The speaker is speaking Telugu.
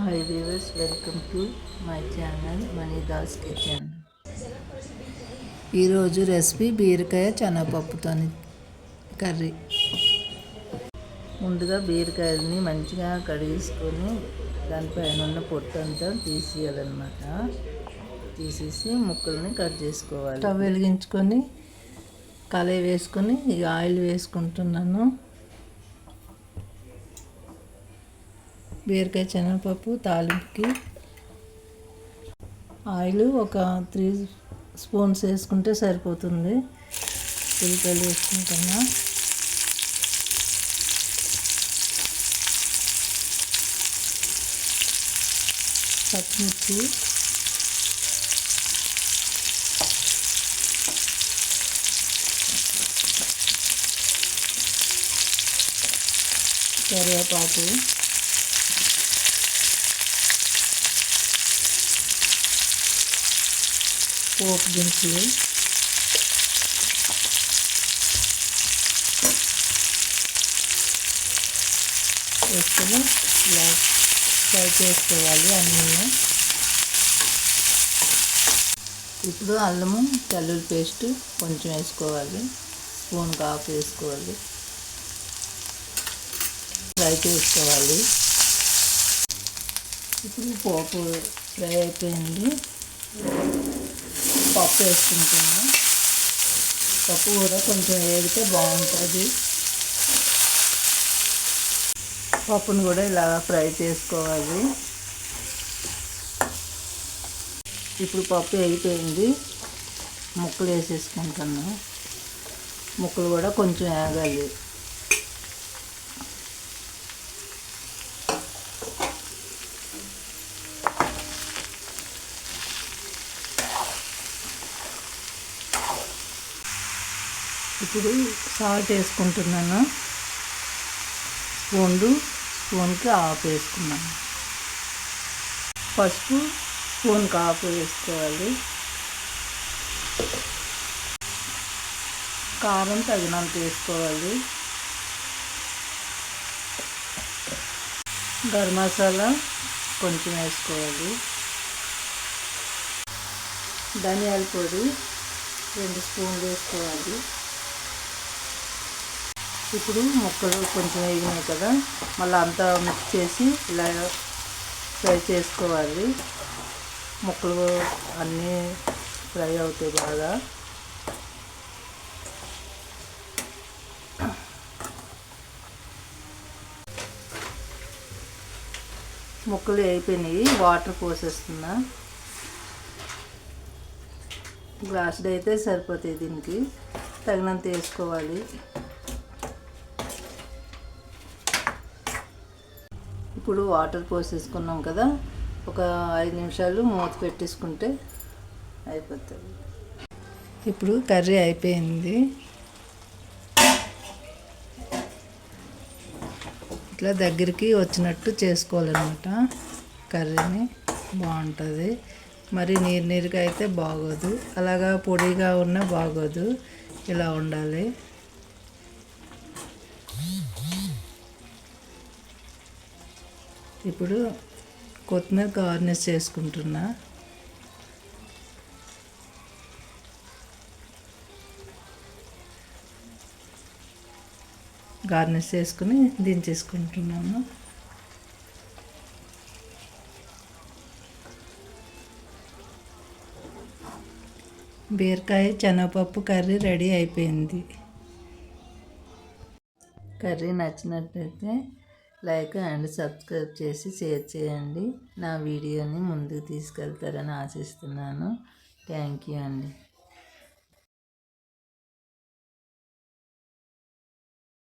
Hi viewers welcome to my channel Manidas kitchen ఈరోజు రెసిపీ బీరకాయ శనగపప్పుతో కర్రీ. ముందుగా బీరకాయలని మంచిగా కడిగేసుకొని దానిపైన ఉన్న పొట్టు అంతా తీసేయాలన్నమాట. తీసేసి ముక్కల్ని కట్ చేసుకోవాలి. స్టవ్ వెలిగించుకొని కళాయి వేసుకొని ఇక ఆయిల్ వేసుకుంటున్నాను. బీరకాయ శనగపప్పు తాలింపుకి ఆయిల్ ఒక త్రీ స్పూన్స్ వేసుకుంటే సరిపోతుంది. ఉల్లిపాయలు వేసుకుంటున్నా. పచ్చిమిర్చి. కరివేపాకు. పోపు దినుసులు వేసుకొని ఇలా ఫ్రై చేసుకోవాలి అన్నీ ఇప్పుడు అల్లము తెల్లుల్లి పేస్ట్ కొంచెం వేసుకోవాలి స్పూన్ కాఫ్ వేసుకోవాలి ఫ్రై చేసుకోవాలి ఇప్పుడు పోపు ఫ్రై అయిపోయింది పప్పు వేసుకుంటున్నాను పప్పు కూడా కొంచెం వేగితే బాగుంటుంది. పప్పును కూడా ఇలా ఫ్రై చేసుకోవాలి. ఇప్పుడు పప్పు వేగిపోయింది. ముక్కలు వేసేసుకుంటాను ముక్కలు కూడా కొంచెం వేగాలి. ఇప్పుడు సాల్ట్ వేసుకుంటున్నాను. స్పూన్ స్పూన్కి ఆఫ్ వేసుకున్నాను. పసుపు స్పూన్కి ఆఫ్ వేసుకోవాలి. కారం తగినంత వేసుకోవాలి. గరం మసాలా కొంచెం వేసుకోవాలి. ధనియాల పొడి రెండు స్పూన్లు వేసుకోవాలి. ఇప్పుడు ముక్కలు కొంచెం వేగినాయి కదా మళ్ళీ అంతా మిక్స్ చేసి ఇలా ఫ్రై చేసుకోవాలి. ముక్కలు అన్నీ ఫ్రై అవుతాయి బాగా. ముక్కలు అయిపోయినాయి వాటర్ పోసేస్తున్నా. గ్లాస్డ్ అయితే సరిపోతాయి దీనికి తగినంత వేసుకోవాలి. ఇప్పుడు వాటర్ పోసేసుకున్నాం కదా ఒక ఐదు నిమిషాలు మూత పెట్టేసుకుంటే అయిపోతుంది. ఇప్పుడు కర్రీ అయిపోయింది. ఇట్లా దగ్గరికి వచ్చినట్టు చేసుకోవాలన్నమాట. కర్రీని బాగుంటుంది. మరి నీరు నీరుగా అయితే బాగోదు. అలాగా పొడిగా ఉన్నా బాగోదు. ఇలా ఉండాలి. ఇప్పుడు కొత్తిమీర గార్నిష్ చేసుకుంటున్నా. గార్నిష్ చేసుకుని దించేసుకుంటున్నాను. బీరకాయ శనగపప్పు కర్రీ రెడీ అయిపోయింది. కర్రీ నచ్చినట్లయితే లైక్ అండ్ సబ్స్క్రైబ్ చేసి షేర్ చేయండి. నా వీడియోని ముందుకు తీసుకెళ్తారని ఆశిస్తున్నాను. థ్యాంక్ యూ అండి.